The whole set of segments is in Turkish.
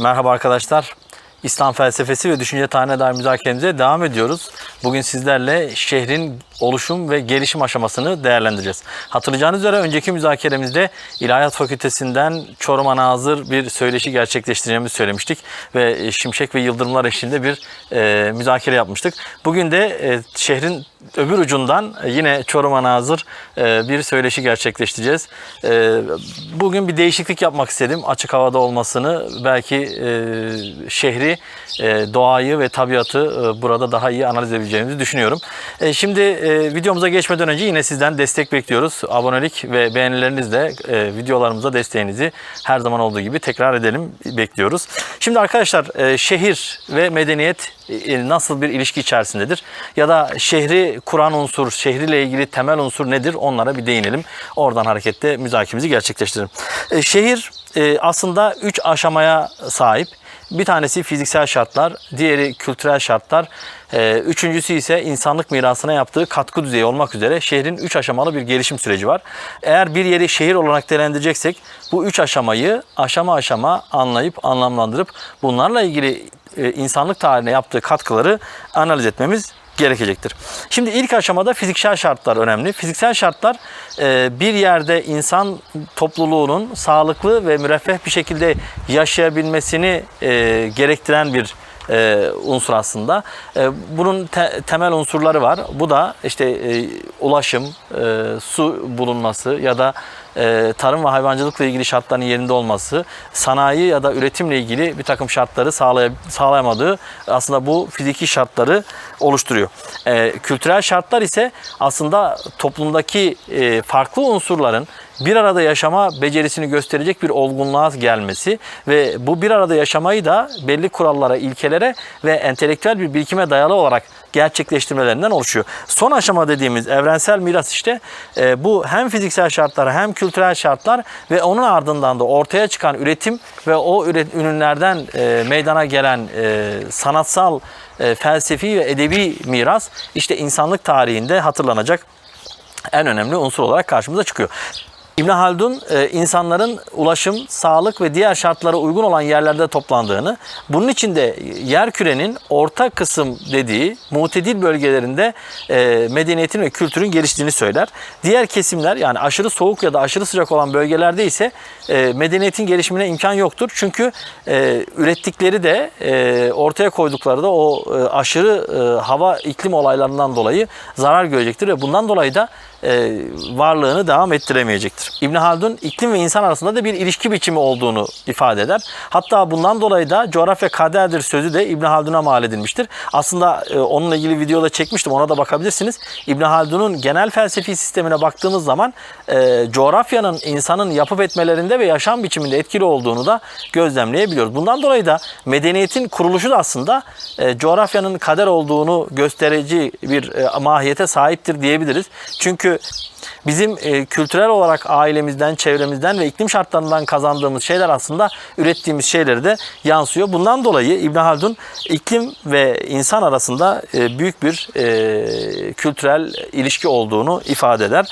Merhaba arkadaşlar. İslam felsefesi ve düşünce tarihine dair müzakeremize devam ediyoruz. Bugün sizlerle şehrin oluşum ve gelişim aşamasını değerlendireceğiz. Hatırlayacağınız üzere önceki müzakeremizde İlahiyat Fakültesinden Çorum'a nazır bir söyleşi gerçekleştireceğimizi söylemiştik. Ve şimşek ve yıldırımlar eşliğinde bir e, müzakere yapmıştık. Bugün de e, şehrin öbür ucundan yine Çorum'a nazır e, bir söyleşi gerçekleştireceğiz. E, bugün bir değişiklik yapmak istedim. Açık havada olmasını belki e, şehri, e, doğayı ve tabiatı e, burada daha iyi analiz edebileceğimizi düşünüyorum. E, şimdi e, videomuza geçmeden önce yine sizden destek bekliyoruz. Abonelik ve beğenilerinizle e, videolarımıza desteğinizi her zaman olduğu gibi tekrar edelim bekliyoruz. Şimdi arkadaşlar e, şehir ve medeniyet e, nasıl bir ilişki içerisindedir? Ya da şehri kuran unsur, şehriyle ilgili temel unsur nedir? Onlara bir değinelim. Oradan hareketle müzakeremizi gerçekleştirelim. E, şehir e, aslında üç aşamaya sahip. Bir tanesi fiziksel şartlar, diğeri kültürel şartlar, e, üçüncüsü ise insanlık mirasına yaptığı katkı düzeyi olmak üzere şehrin üç aşamalı bir gelişim süreci var. Eğer bir yeri şehir olarak değerlendireceksek bu üç aşamayı aşama aşama anlayıp anlamlandırıp bunlarla ilgili e, insanlık tarihine yaptığı katkıları analiz etmemiz gerekecektir. Şimdi ilk aşamada fiziksel şartlar önemli. Fiziksel şartlar e, bir yerde insan topluluğunun sağlıklı ve müreffeh bir şekilde yaşayabilmesini e, gerektiren bir unsur aslında. Bunun te- temel unsurları var. Bu da işte ulaşım, su bulunması ya da e, tarım ve hayvancılıkla ilgili şartların yerinde olması, sanayi ya da üretimle ilgili bir takım şartları sağlay- sağlayamadığı aslında bu fiziki şartları oluşturuyor. E, kültürel şartlar ise aslında toplumdaki e, farklı unsurların bir arada yaşama becerisini gösterecek bir olgunluğa gelmesi ve bu bir arada yaşamayı da belli kurallara, ilkelere ve entelektüel bir birikime dayalı olarak gerçekleştirmelerinden oluşuyor. Son aşama dediğimiz evrensel miras işte e, bu hem fiziksel şartlar hem kültürel şartlar ve onun ardından da ortaya çıkan üretim ve o ürünlerden e, meydana gelen e, sanatsal, e, felsefi ve edebi miras işte insanlık tarihinde hatırlanacak en önemli unsur olarak karşımıza çıkıyor. İbn Haldun e, insanların ulaşım, sağlık ve diğer şartlara uygun olan yerlerde toplandığını, bunun için de yer kürenin orta kısım dediği mutedil bölgelerinde e, medeniyetin ve kültürün geliştiğini söyler. Diğer kesimler yani aşırı soğuk ya da aşırı sıcak olan bölgelerde ise e, medeniyetin gelişimine imkan yoktur. Çünkü ürettikleri de ortaya koydukları da o aşırı hava iklim olaylarından dolayı zarar görecektir ve bundan dolayı da e, varlığını devam ettiremeyecektir. İbn Haldun iklim ve insan arasında da bir ilişki biçimi olduğunu ifade eder. Hatta bundan dolayı da coğrafya kaderdir sözü de İbn Haldun'a mal edilmiştir. Aslında e, onunla ilgili videoda çekmiştim. Ona da bakabilirsiniz. İbn Haldun'un genel felsefi sistemine baktığımız zaman e, coğrafyanın insanın yapıp etmelerinde ve yaşam biçiminde etkili olduğunu da gözlemleyebiliyoruz. Bundan dolayı da medeniyetin kuruluşu da aslında e, coğrafyanın kader olduğunu gösterici bir mahiyete sahiptir diyebiliriz. Çünkü bizim e, kültürel olarak ailemizden, çevremizden ve iklim şartlarından kazandığımız şeyler aslında ürettiğimiz şeyleri de yansıyor. Bundan dolayı İbn Haldun iklim ve insan arasında e, büyük bir e, kültürel ilişki olduğunu ifade eder.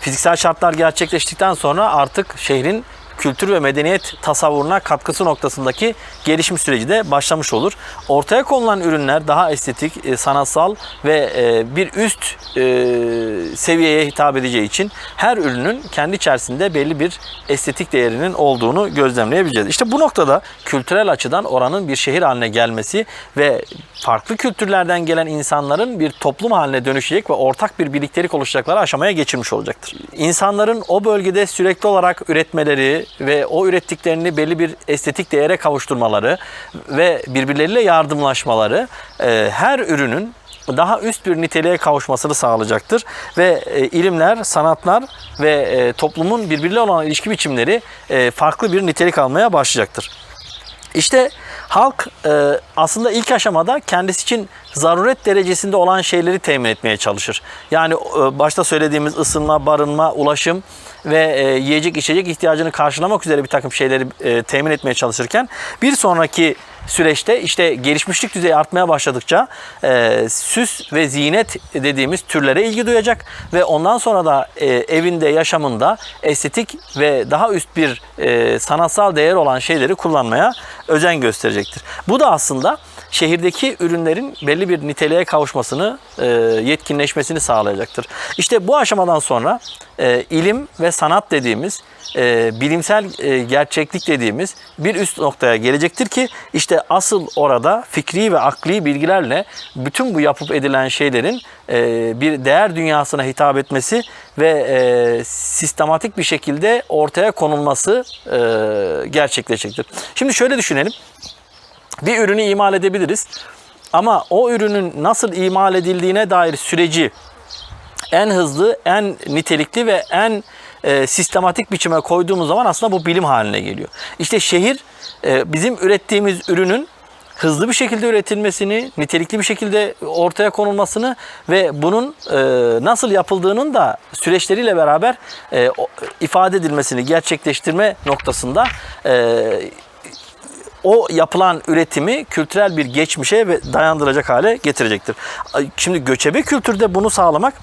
Fiziksel şartlar gerçekleştikten sonra artık şehrin kültür ve medeniyet tasavvuruna katkısı noktasındaki gelişim süreci de başlamış olur. Ortaya konulan ürünler daha estetik, e, sanatsal ve e, bir üst e, seviyeye hitap edeceği için her ürünün kendi içerisinde belli bir estetik değerinin olduğunu gözlemleyebileceğiz. İşte bu noktada kültürel açıdan oranın bir şehir haline gelmesi ve farklı kültürlerden gelen insanların bir toplum haline dönüşecek ve ortak bir birliktelik oluşacakları aşamaya geçirmiş olacaktır. İnsanların o bölgede sürekli olarak üretmeleri ve o ürettiklerini belli bir estetik değere kavuşturmaları ve birbirleriyle yardımlaşmaları e, her ürünün daha üst bir niteliğe kavuşmasını sağlayacaktır ve e, ilimler, sanatlar ve e, toplumun birbiriyle olan ilişki biçimleri farklı bir nitelik almaya başlayacaktır. İşte halk aslında ilk aşamada kendisi için zaruret derecesinde olan şeyleri temin etmeye çalışır. Yani başta söylediğimiz ısınma, barınma, ulaşım ve e, yiyecek içecek ihtiyacını karşılamak üzere bir takım şeyleri e, temin etmeye çalışırken bir sonraki süreçte işte gelişmişlik düzeyi artmaya başladıkça e, süs ve zinet dediğimiz türlere ilgi duyacak ve ondan sonra da e, evinde, yaşamında estetik ve daha üst bir e, sanatsal değer olan şeyleri kullanmaya özen gösterecektir. Bu da aslında şehirdeki ürünlerin belli bir niteliğe kavuşmasını, e, yetkinleşmesini sağlayacaktır. İşte bu aşamadan sonra e, ilim ve sanat dediğimiz, e, bilimsel gerçeklik dediğimiz bir üst noktaya gelecektir ki işte asıl orada fikri ve akli bilgilerle bütün bu yapıp edilen şeylerin bir değer dünyasına hitap etmesi ve sistematik bir şekilde ortaya konulması gerçekleşecektir. Şimdi şöyle düşünelim bir ürünü imal edebiliriz. Ama o ürünün nasıl imal edildiğine dair süreci en hızlı, en nitelikli ve en e, sistematik biçime koyduğumuz zaman aslında bu bilim haline geliyor. İşte şehir e, bizim ürettiğimiz ürünün hızlı bir şekilde üretilmesini, nitelikli bir şekilde ortaya konulmasını ve bunun e, nasıl yapıldığının da süreçleriyle beraber e, ifade edilmesini gerçekleştirme noktasında e, o yapılan üretimi kültürel bir geçmişe ve dayandıracak hale getirecektir. Şimdi göçebe kültürde bunu sağlamak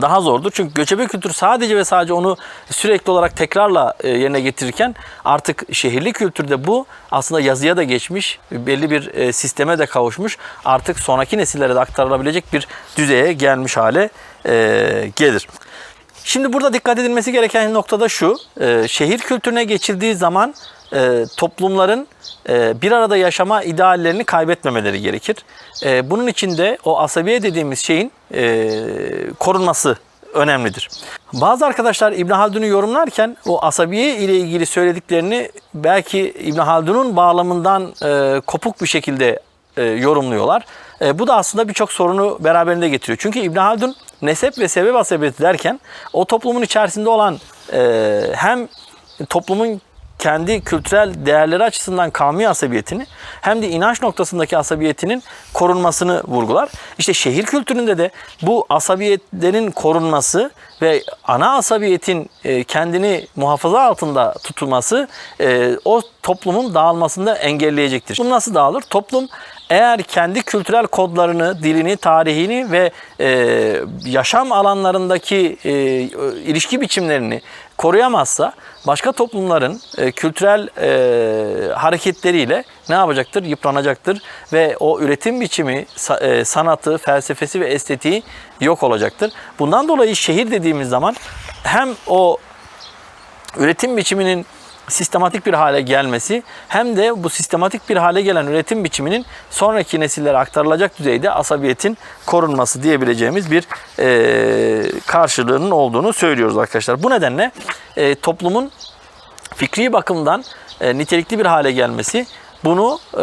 daha zordur. Çünkü göçebe kültür sadece ve sadece onu sürekli olarak tekrarla e, yerine getirirken artık şehirli kültürde bu aslında yazıya da geçmiş, belli bir e, sisteme de kavuşmuş. Artık sonraki nesillere de aktarılabilecek bir düzeye gelmiş hale e, gelir. Şimdi burada dikkat edilmesi gereken nokta da şu. e, Şehir kültürüne geçildiği zaman e, toplumların e, bir arada yaşama ideallerini kaybetmemeleri gerekir. E, Bunun için de o asabiye dediğimiz şeyin e, korunması önemlidir. Bazı arkadaşlar İbn Haldun'u yorumlarken o asabiye ile ilgili söylediklerini belki İbn Haldun'un bağlamından e, kopuk bir şekilde e, yorumluyorlar. E, bu da aslında birçok sorunu beraberinde getiriyor. Çünkü İbn Haldun nesep ve sebep asabiyeti derken o toplumun içerisinde olan e, hem toplumun kendi kültürel değerleri açısından kavmi asabiyetini hem de inanç noktasındaki asabiyetinin korunmasını vurgular. İşte şehir kültüründe de bu asabiyetlerin korunması ve ana asabiyetin e, kendini muhafaza altında tutulması e, o toplumun dağılmasını da engelleyecektir. Bu nasıl dağılır? Toplum eğer kendi kültürel kodlarını, dilini, tarihini ve e, yaşam alanlarındaki ilişki biçimlerini koruyamazsa başka toplumların kültürel hareketleriyle ne yapacaktır? Yıpranacaktır ve o üretim biçimi, e, sanatı, felsefesi ve estetiği yok olacaktır. Bundan dolayı şehir dediğimiz zaman hem o üretim biçiminin sistematik bir hale gelmesi hem de bu sistematik bir hale gelen üretim biçiminin sonraki nesillere aktarılacak düzeyde asabiyetin korunması diyebileceğimiz bir e, karşılığının olduğunu söylüyoruz arkadaşlar. Bu nedenle e, toplumun fikri bakımdan e, nitelikli bir hale gelmesi bunu e,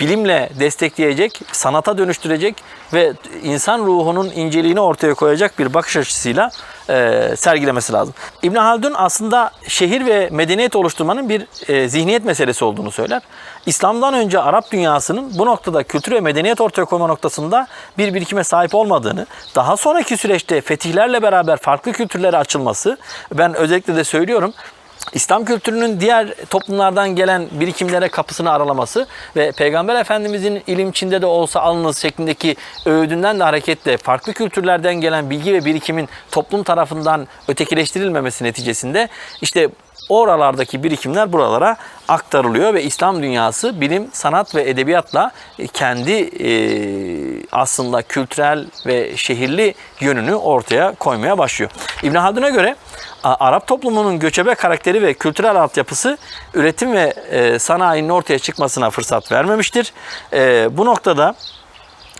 bilimle destekleyecek, sanata dönüştürecek ve insan ruhunun inceliğini ortaya koyacak bir bakış açısıyla e, sergilemesi lazım. İbn Haldun aslında şehir ve medeniyet oluşturmanın bir e, zihniyet meselesi olduğunu söyler. İslam'dan önce Arap dünyasının bu noktada kültür ve medeniyet ortaya koyma noktasında bir birikime sahip olmadığını, daha sonraki süreçte fetihlerle beraber farklı kültürlere açılması, ben özellikle de söylüyorum, İslam kültürünün diğer toplumlardan gelen birikimlere kapısını aralaması ve Peygamber Efendimizin ilim Çin'de de olsa alınız şeklindeki öğüdünden de hareketle farklı kültürlerden gelen bilgi ve birikimin toplum tarafından ötekileştirilmemesi neticesinde işte oralardaki birikimler buralara aktarılıyor ve İslam dünyası bilim, sanat ve edebiyatla kendi e, aslında kültürel ve şehirli yönünü ortaya koymaya başlıyor. İbn Haldun'a göre Arap toplumunun göçebe karakteri ve kültürel altyapısı üretim ve e, sanayinin ortaya çıkmasına fırsat vermemiştir. E, bu noktada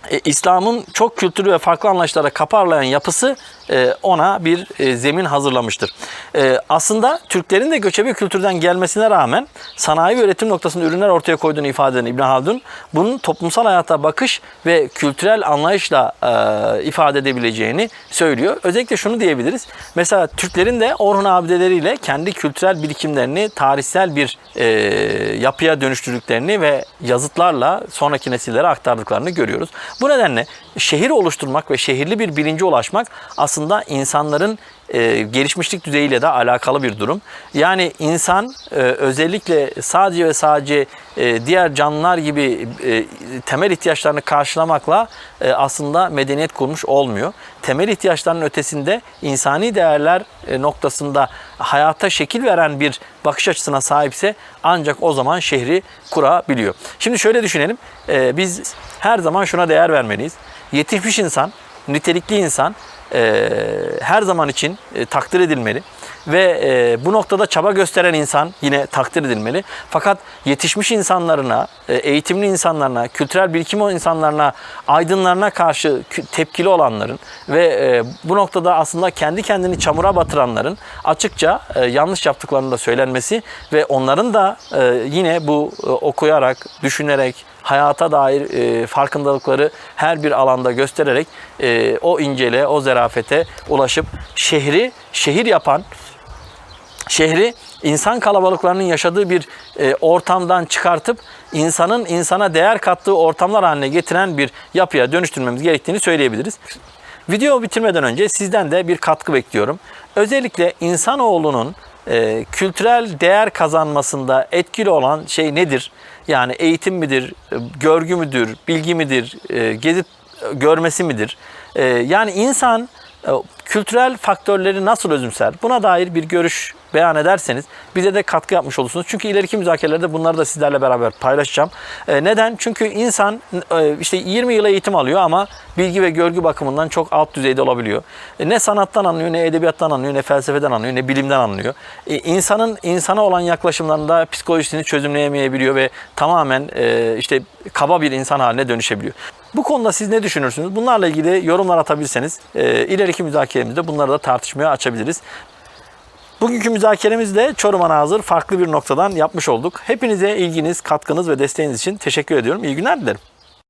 e, İslam'ın çok kültürlü ve farklı anlayışlara kaparlayan yapısı ona bir e, zemin hazırlamıştır. E, aslında Türklerin de göçebe kültürden gelmesine rağmen sanayi ve üretim noktasında ürünler ortaya koyduğunu ifade eden İbn Haldun, bunun toplumsal hayata bakış ve kültürel anlayışla e, ifade edebileceğini söylüyor. Özellikle şunu diyebiliriz. Mesela Türklerin de Orhun abideleriyle kendi kültürel birikimlerini tarihsel bir e, yapıya dönüştürdüklerini ve yazıtlarla sonraki nesillere aktardıklarını görüyoruz. Bu nedenle şehir oluşturmak ve şehirli bir bilince ulaşmak aslında insanların e, gelişmişlik düzeyiyle de alakalı bir durum. Yani insan e, özellikle sadece ve sadece e, diğer canlılar gibi e, temel ihtiyaçlarını karşılamakla e, aslında medeniyet kurmuş olmuyor. Temel ihtiyaçlarının ötesinde insani değerler e, noktasında hayata şekil veren bir bakış açısına sahipse ancak o zaman şehri kurabiliyor. Şimdi şöyle düşünelim. E, biz her zaman şuna değer vermeliyiz. Yetişmiş insan, nitelikli insan e, her zaman için takdir edilmeli ve e, bu noktada çaba gösteren insan yine takdir edilmeli. Fakat yetişmiş insanlarına, e, eğitimli insanlarına, kültürel birikim insanlarına, aydınlarına karşı tepkili olanların ve e, bu noktada aslında kendi kendini çamura batıranların açıkça e, yanlış yaptıklarının da söylenmesi ve onların da e, yine bu e, okuyarak, düşünerek, hayata dair e, farkındalıkları her bir alanda göstererek e, o incele, o zerafete ulaşıp şehri şehir yapan, şehri insan kalabalıklarının yaşadığı bir e, ortamdan çıkartıp insanın insana değer kattığı ortamlar haline getiren bir yapıya dönüştürmemiz gerektiğini söyleyebiliriz. Video bitirmeden önce sizden de bir katkı bekliyorum. Özellikle insanoğlunun e, kültürel değer kazanmasında etkili olan şey nedir? Yani eğitim midir, e, görgü müdür, bilgi midir, e, gezip e, görmesi midir? E, yani insan kültürel faktörleri nasıl özümser? Buna dair bir görüş beyan ederseniz bize de katkı yapmış olursunuz. Çünkü ileriki müzakerelerde bunları da sizlerle beraber paylaşacağım. E, neden? Çünkü insan e, işte 20 yıl eğitim alıyor ama bilgi ve görgü bakımından çok alt düzeyde olabiliyor. E, ne sanattan anlıyor, ne edebiyattan anlıyor, ne felsefeden anlıyor, ne bilimden anlıyor. E, insanın insana olan yaklaşımlarında psikolojisini çözümleyemeyebiliyor ve tamamen e, işte kaba bir insan haline dönüşebiliyor. Bu konuda siz ne düşünürsünüz? Bunlarla ilgili yorumlar atabilirseniz e, ileriki müzakeremizde bunları da tartışmaya açabiliriz. Bugünkü müzakeremizi de Çorum Ana Hazır farklı bir noktadan yapmış olduk. Hepinize ilginiz, katkınız ve desteğiniz için teşekkür ediyorum. İyi günler dilerim.